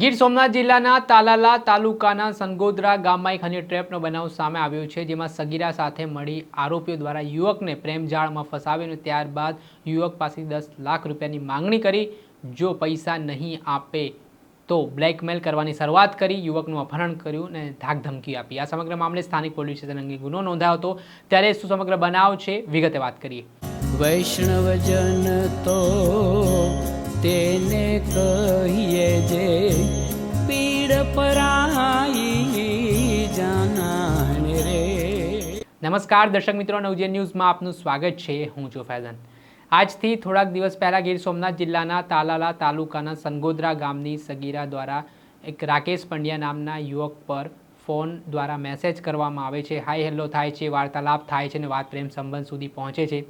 ગીર સોમનાથ જિલ્લાના તાલાલા તાલુકાના સંગોદરા ગામમાં એક હની ટ્રેપનો બનાવ સામે આવ્યો છે, જેમાં સગીરા સાથે મળી આરોપીઓ દ્વારા યુવકને પ્રેમજાળમાં ફસાવ્યો અને ત્યારબાદ યુવક પાસે દસ લાખ રૂપિયાની માંગણી કરી, જો પૈસા નહીં આપે તો બ્લેકમેલ કરવાની શરૂઆત કરી, યુવકનું અપહરણ કર્યું અને ધાકધમકી આપી. આ સમગ્ર મામલે સ્થાનિક પોલીસ સ્ટેશન અંગે ગુનો નોંધાયો હતો. ત્યારે શું સમગ્ર બનાવ છે, વિગતે વાત કરીએ. વૈષ્ણવજન તો તેને કહીએ જે નમસ્કાર, દર્શક મિત્રો, નવજીવન ન્યૂઝમાં આપનું સ્વાગત છે. હું છું ફૈઝન. આજથી થોડાક દિવસ પહેલાં ગીર સોમનાથ જિલ્લાના તાલાલા તાલુકાના સંગોદરા ગામની સગીરા દ્વારા એક રાકેશ પંડ્યા નામના યુવક પર ફોન દ્વારા મેસેજ કરવામાં આવે છે. હાય, હેલો થાય છે, વાર્તાલાપ થાય છે અને વાત પ્રેમ સંબંધ સુધી પહોંચે છે.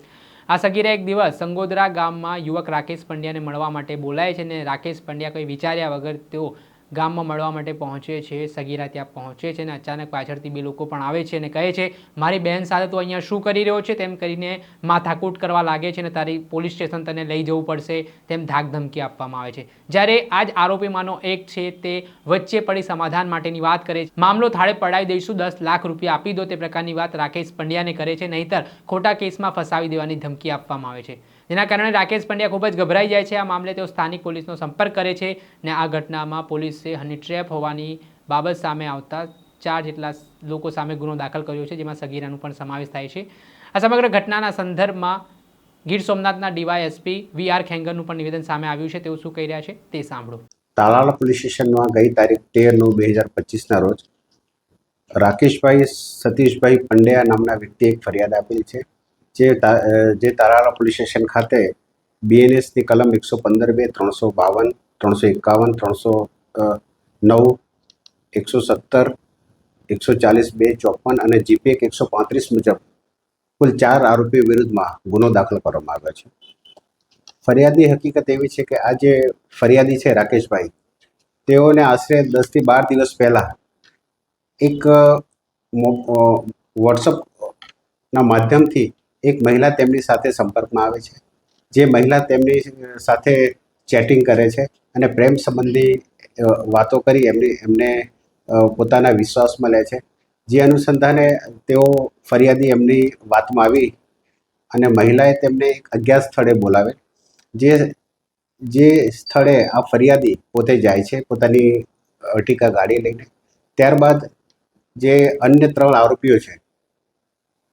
આ સગીરા એક દિવસ સંગોદરા ગામમાં યુવક રાકેશ પંડ્યાને મળવા માટે બોલાય છે અને રાકેશ પંડ્યા કંઈ વિચાર્યા વગર તેઓ ગામમાં મળવા માટે પહોંચે છે સગીરા ત્યાં પહોંચે છે અને અચાનક પાછળથી બે લોકો પણ આવે છે અને કહે છે, મારી બહેન સાથે તું અહીંયા શું કરી રહ્યો છે? તેમ કરીને માથાકૂટ કરવા લાગે છે અને તારી પોલીસ સ્ટેશન તને લઈ જવું પડશે તેમ ધાક ધમકી આપવામાં આવે છે. જ્યારે આ જ આરોપીમાંનો એક છે તે વચ્ચે પડી સમાધાન માટેની વાત કરે છે. મામલો થાળે પડાવી દઈશું, દસ લાખ રૂપિયા આપી દો તે પ્રકારની વાત રાકેશ પંડ્યાને કરે છે, નહીતર ખોટા કેસમાં ફસાવી દેવાની ધમકી આપવામાં આવે છે. જેના કારણે રાકેશ પંડ્યા ખૂબ જ ગભરાઈ જાય છે. આ મામલે તેઓ સ્થાનિક પોલીસનો સંપર્ક કરે છે ને આ ઘટનામાં પોલીસે હની ટ્રેપ હોવાની બાબત સામે આવતા ચાર જેટલા લોકો સામે ગુનો દાખલ કર્યો છે, જેમાં સગીરાનો પણ સમાવેશ થાય છે. આ સમગ્ર ઘટનાના સંદર્ભમાં ગીર સોમનાથના ડીવાયએસપી વી આર ખેંગરનું પણ નિવેદન સામે આવ્યું છે. તેઓ શું કહી રહ્યા છે તે સાંભળો. તાલાલા પોલીસ સ્ટેશનમાં ગઈ તારીખ તેર નવ બે હજાર પચીસના રોજ રાકેશભાઈ સતીશભાઈ પંડ્યા નામના વ્યક્તિએ એક ફરિયાદ આપેલી છે. જે જે તારાળા પોલીસ સ્ટેશન ખાતે બીએનએસની કલમ એકસો પંદર બે, ત્રણસો બાવન, ત્રણસો એકાવન, ત્રણસો નવ, એકસો સત્તર, એકસો ચાલીસ બે, ચોપન અને જીપીએક એકસો પાંત્રીસ મુજબ કુલ ચાર આરોપીઓ વિરુદ્ધમાં ગુનો દાખલ કરવામાં આવ્યો છે. ફરિયાદની હકીકત એવી છે કે આ જે ફરિયાદી છે રાકેશભાઈ, તેઓને આશરે દસથી બાર દિવસ પહેલાં એક વોટ્સઅપના માધ્યમથી એક મહિલા તેમની સાથે સંપર્કમાં આવે છે. જે મહિલા તેમની સાથે ચેટિંગ કરે છે અને પ્રેમ સંબંધી વાતો કરી એમની, એમને પોતાના વિશ્વાસમાં લે છે. જે અનુસંધાને તેઓ ફરિયાદી એમની વાતમાં આવી અને મહિલાએ તેમને એક અજ્ઞાત સ્થળે બોલાવે. જે જે સ્થળે આ ફરિયાદી પોતે જાય છે પોતાની અર્ટિકા ગાડી લઈને. ત્યારબાદ જે અન્ય ત્રણ આરોપીઓ છે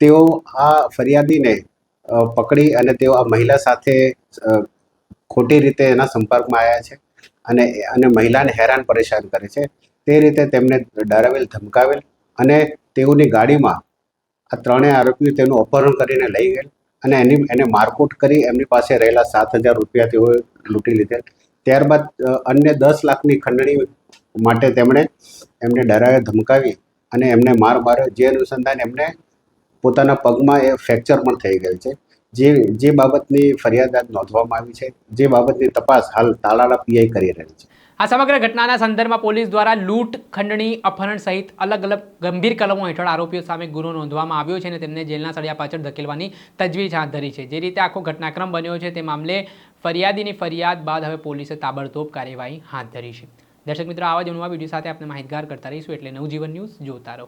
તેઓ આ ફરિયાદીને પકડી અને તેઓ આ મહિલા સાથે ખોટી રીતે એના સંપર્કમાં આવ્યા છે અને અને મહિલાને હેરાન પરેશાન કરે છે. તે રીતે તેમને ડરાવેલ, ધમકાવેલ અને તેઓની ગાડીમાં આ ત્રણેય આરોપીઓ તેનું અપહરણ કરીને લઈ ગયેલ અને એની, એને મારકૂટ કરી એમની પાસે રહેલા સાત હજાર રૂપિયા તેઓએ લૂંટી લીધેલ. ત્યારબાદ અન્ય દસ લાખની ખંડણી માટે તેમણે એમને ડરાવે ધમકાવી અને એમને માર માર્યો. જે અનુસંધાન એમને પોતાના પગમાં એ ફ્રેક્ચર પણ થઈ ગયેલ છે. જે જે બાબતની ફરિયાદ નોંધવામાં આવી છે, જે બાબતની તપાસ હાલ તાલાળા પીઆઈ કરી રહી છે. આ સમગ્ર ઘટનાના સંદર્ભમાં પોલીસ દ્વારા લૂંટ, ખંડણી, અપહરણ સહિત અલગ અલગ ગંભીર કલમો હેઠળ આરોપીઓ સામે ગુનો નોંધવામાં આવ્યો છે અને તેમને જેલના સળિયા પાછળ ધકેલવાની તજવીજ હાથ ધરી છે. જે રીતે આખો ઘટનાક્રમ બન્યો છે તે મામલે ફરિયાદીની ફરિયાદ બાદ હવે પોલીસે તાબડતોબ કાર્યવાહી હાથ ધરી છે. દર્શક મિત્રો, આવા જ નવા વીડિયો સાથે આપણે માહિતગાર કરતા રહીશું એટલે નવજીવન ન્યૂઝ જોતા રહો.